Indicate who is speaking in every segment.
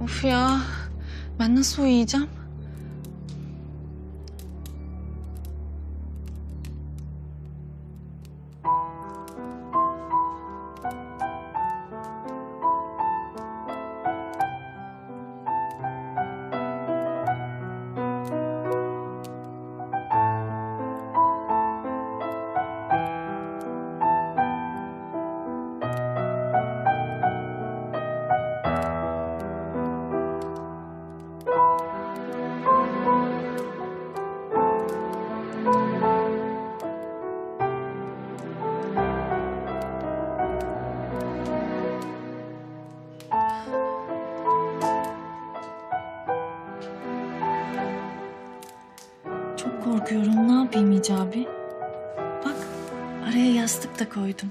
Speaker 1: Of ya. Ben nasıl uyuyacağım? Korkuyorum. Ne yapayım Hicabi? Bak araya yastık da koydum.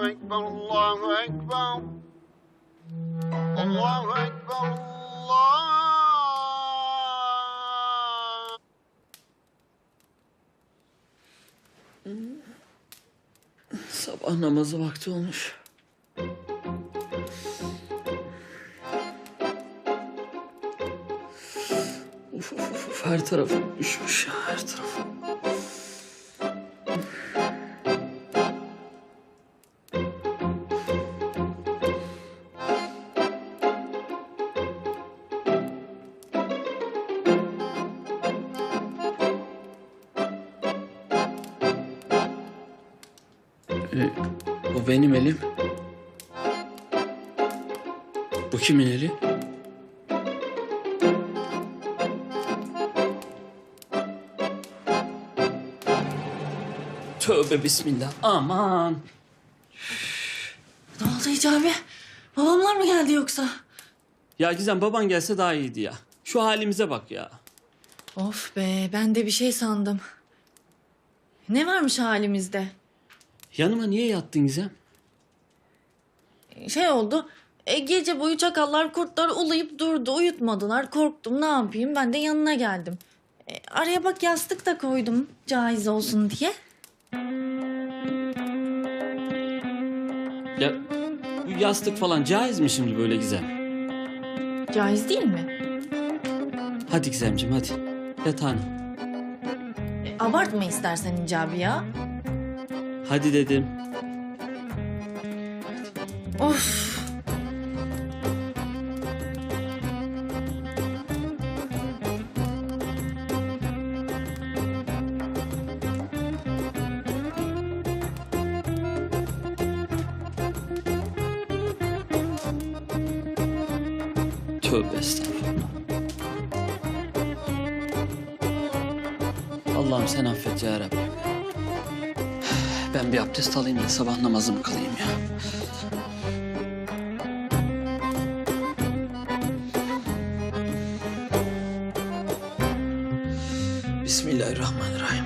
Speaker 2: Ekber, Allahu Ekber. Allahu Ekber, Allah.
Speaker 3: Sabah namazı vakti olmuş. Uf, uf, uf, her tarafım üşmüş ya her tarafım. Bu benim elim. Bu kimin eli? Tövbe bismillah. Aman.
Speaker 1: Ne oldu Hicabi? Babamlar mı geldi yoksa?
Speaker 3: Ya Gizem baban gelse daha iyiydi ya. Şu halimize bak ya.
Speaker 1: Of be ben de bir şey sandım. Ne varmış halimizde?
Speaker 3: Yanıma niye yattın Gizem?
Speaker 1: Şey oldu. E, gece boyu çakallar kurtlar ulayıp durdu. Uyutmadılar. Korktum ne yapayım ben de yanına geldim. E, araya bak yastık da koydum caiz olsun diye.
Speaker 3: Ya bu yastık falan caiz mi şimdi böyle Gizem?
Speaker 1: Caiz değil mi?
Speaker 3: Hadi Gizemciğim hadi. Yatağına.
Speaker 1: E, abartma istersen Hicabi ya.
Speaker 3: Hadi dedim.
Speaker 1: Of.
Speaker 3: Tövbe estağfurullah. Allah'ım sen affet ya Rabbi. Ben bir abdest alayım da sabah namazımı kılayım ya. Bismillahirrahmanirrahim.